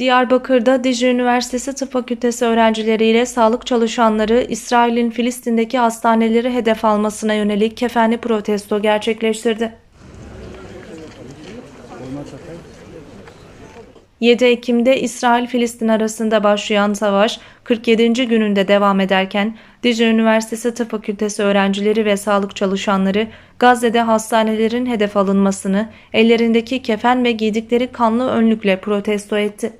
Diyarbakır'da Dicle Üniversitesi Tıp Fakültesi öğrencileriyle sağlık çalışanları İsrail'in Filistin'deki hastaneleri hedef almasına yönelik kefenli protesto gerçekleştirdi. 7 Ekim'de İsrail-Filistin arasında başlayan savaş 47. gününde devam ederken Dicle Üniversitesi Tıp Fakültesi öğrencileri ve sağlık çalışanları Gazze'de hastanelerin hedef alınmasını ellerindeki kefen ve giydikleri kanlı önlükle protesto etti.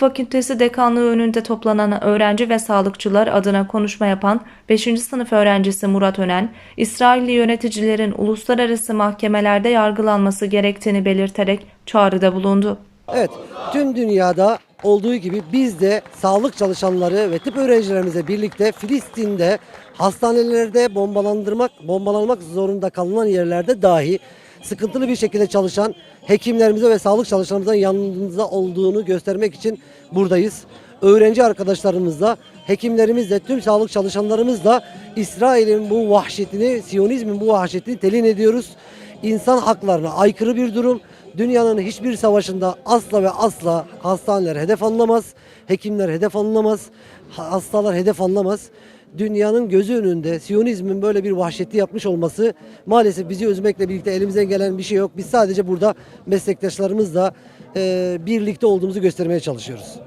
Fakültesi Dekanlığı önünde toplanan öğrenci ve sağlıkçılar adına konuşma yapan 5. sınıf öğrencisi Murat Önen, İsrailli yöneticilerin uluslararası mahkemelerde yargılanması gerektiğini belirterek çağrıda bulundu. Evet, tüm dünyada olduğu gibi biz de sağlık çalışanları ve tıp öğrencilerimizle birlikte Filistin'de hastanelerde bombalandırmak, bombalanmak zorunda kalınan yerlerde dahi sıkıntılı bir şekilde çalışan hekimlerimize ve sağlık çalışanlarımızın yanımızda olduğunu göstermek için buradayız. Öğrenci arkadaşlarımızla, hekimlerimizle, tüm sağlık çalışanlarımızla İsrail'in bu vahşetini, Siyonizmin bu vahşetini telin ediyoruz. İnsan haklarına aykırı bir durum. Dünyanın hiçbir savaşında asla ve asla hastaneler hedef alınamaz, hekimler hedef alınamaz, ha- hastalar hedef alınamaz. Dünyanın gözü önünde Siyonizmin böyle bir vahşeti yapmış olması maalesef bizi üzmekle birlikte elimizden gelen bir şey yok. Biz sadece burada meslektaşlarımızla e, birlikte olduğumuzu göstermeye çalışıyoruz.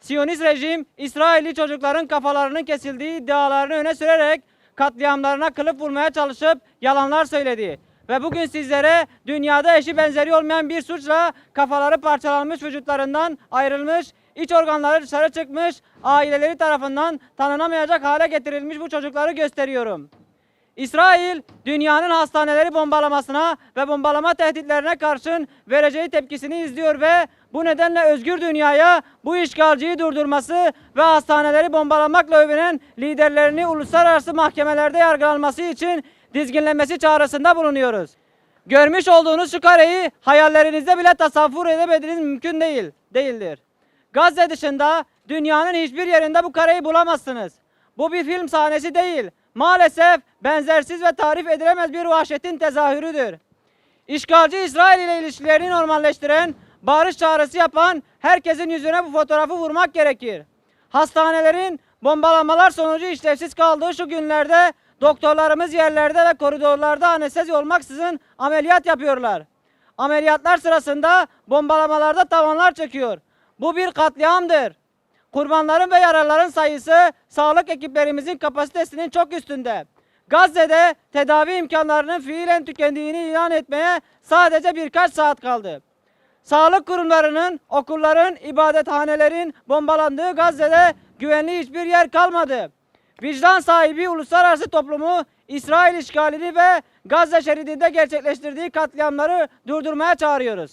Siyonist rejim İsrailli çocukların kafalarının kesildiği iddialarını öne sürerek katliamlarına kılıf vurmaya çalışıp yalanlar söyledi. Ve bugün sizlere dünyada eşi benzeri olmayan bir suçla kafaları parçalanmış vücutlarından ayrılmış, iç organları dışarı çıkmış, aileleri tarafından tanınamayacak hale getirilmiş bu çocukları gösteriyorum. İsrail dünyanın hastaneleri bombalamasına ve bombalama tehditlerine karşın vereceği tepkisini izliyor ve bu nedenle özgür dünyaya bu işgalciyi durdurması ve hastaneleri bombalamakla övünen liderlerini uluslararası mahkemelerde yargılanması için dizginlemesi çağrısında bulunuyoruz. Görmüş olduğunuz şu kareyi hayallerinizde bile tasavvur edemediğiniz mümkün değil, değildir. Gazze dışında dünyanın hiçbir yerinde bu kareyi bulamazsınız. Bu bir film sahnesi değil. Maalesef benzersiz ve tarif edilemez bir vahşetin tezahürüdür. İşgalci İsrail ile ilişkilerini normalleştiren, barış çağrısı yapan herkesin yüzüne bu fotoğrafı vurmak gerekir. Hastanelerin bombalamalar sonucu işlevsiz kaldığı şu günlerde doktorlarımız yerlerde ve koridorlarda anestezi olmaksızın ameliyat yapıyorlar. Ameliyatlar sırasında bombalamalarda tavanlar çöküyor. Bu bir katliamdır. Kurbanların ve yaralıların sayısı sağlık ekiplerimizin kapasitesinin çok üstünde. Gazze'de tedavi imkanlarının fiilen tükendiğini ilan etmeye sadece birkaç saat kaldı. Sağlık kurumlarının, okulların, ibadethanelerin bombalandığı Gazze'de güvenli hiçbir yer kalmadı. Vicdan sahibi uluslararası toplumu İsrail işgalini ve Gazze şeridinde gerçekleştirdiği katliamları durdurmaya çağırıyoruz.